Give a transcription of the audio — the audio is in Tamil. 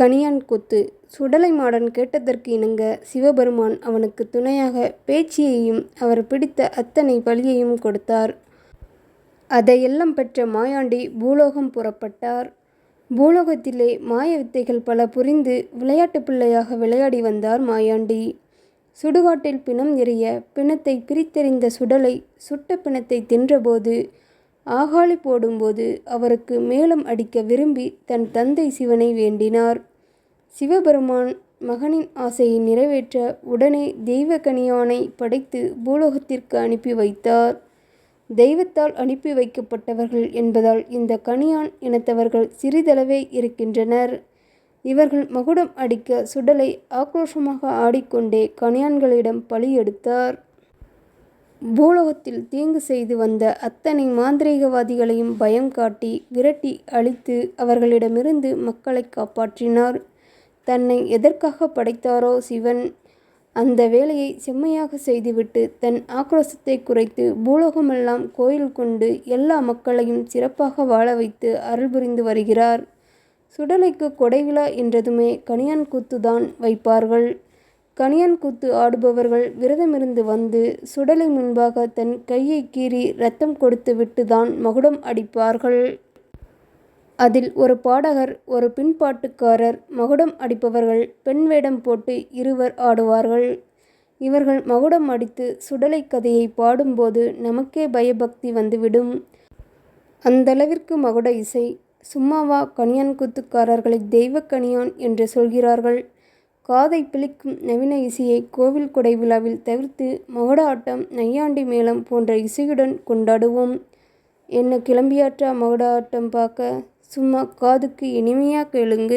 கணியான் கூத்து சுடலை மாடன் கேட்டதற்கு இணங்க சிவபெருமான் அவனுக்குத் துணையாக பேச்சியையும் அவர் பிடித்த அத்தனை பலியையும் கொடுத்தார். அதையெல்லாம் பெற்ற மாயாண்டி பூலோகம் புறப்பட்டார். பூலோகத்திலே மாய வித்தைகள் பல புரிந்து விளையாட்டு பிள்ளையாக விளையாடி வந்தார் மாயாண்டி. சுடுகாட்டில் பிணம் எரிய பிணத்தை பிரித்தெறிந்த சுடலை சுட்ட பிணத்தை தின்றபோது ஆகாளி போடும்போது அவருக்கு மேளம் அடிக்க விரும்பி தன் தந்தை சிவனை வேண்டினார். சிவபெருமான் மகனின் ஆசையை நிறைவேற்ற உடனே தெய்வக்கணியானைப் படைத்து பூலோகத்திற்கு அனுப்பி வைத்தார். தெய்வத்தால் அனுப்பி வைக்கப்பட்டவர்கள் என்பதால் இந்த கணியான் இனத்தவர்கள் சிறிதளவே இருக்கின்றனர். இவர்கள் மகுடம் அடிக்க சுடலை ஆக்ரோஷமாக ஆடிக்கொண்டே கணியான்களிடம் பலியெடுத்தார் பூலோகத்தில் தீங்கு செய்து வந்த அத்தனை மாந்திரீகவாதிகளையும் பயம் காட்டி விரட்டி அழித்து அவர்களிடமிருந்து மக்களை காப்பாற்றினார். தன்னை எதற்காக படைத்தாரோ சிவன் அந்த வேலையை செம்மையாக செய்துவிட்டு தன் ஆக்ரோஷத்தைக் குறைத்து பூலோகமெல்லாம் கோயில் கொண்டு எல்லா மக்களையும் சிறப்பாக வாழ வைத்து அருள் புரிந்து வருகிறார். சுடலைக்கு கொடைவிழா என்றதுமே கணியான் கூத்துதான் வைப்பார்கள். கணியான் கூத்து ஆடுபவர்கள் விரதமிருந்து வந்து சுடலை முன்பாக தன் கையை கீறி ரத்தம் கொடுத்துவிட்டுத்தான் மகுடம் அடிப்பார்கள். அதில் ஒரு பாடகர் ஒரு பின்பாட்டுக்காரர் மகுடம் அடிப்பவர்கள் பெண் வேடம் போட்டு இருவர் ஆடுவார்கள். இவர்கள் மகுடம் அடித்து சுடலைக் கதையை பாடும்போது நமக்கே பயபக்தி வந்துவிடும். அந்தளவிற்கு மகுட இசை. சும்மாவா கணியான் தெய்வ தெய்வக்கணியான் என்று சொல்கிறார்கள். காதை பிழிக்கும் நவீன இசையை கோவில் கொடை விழாவில் தவிர்த்து மகுட ஆட்டம் நையாண்டி மேளம் போன்ற இசையுடன் கொண்டாடுவோம். என்ன கிளம்பியாற்றா மகுட ஆட்டம் சும்மா காதுக்கு இனிமையாக கேளுங்க.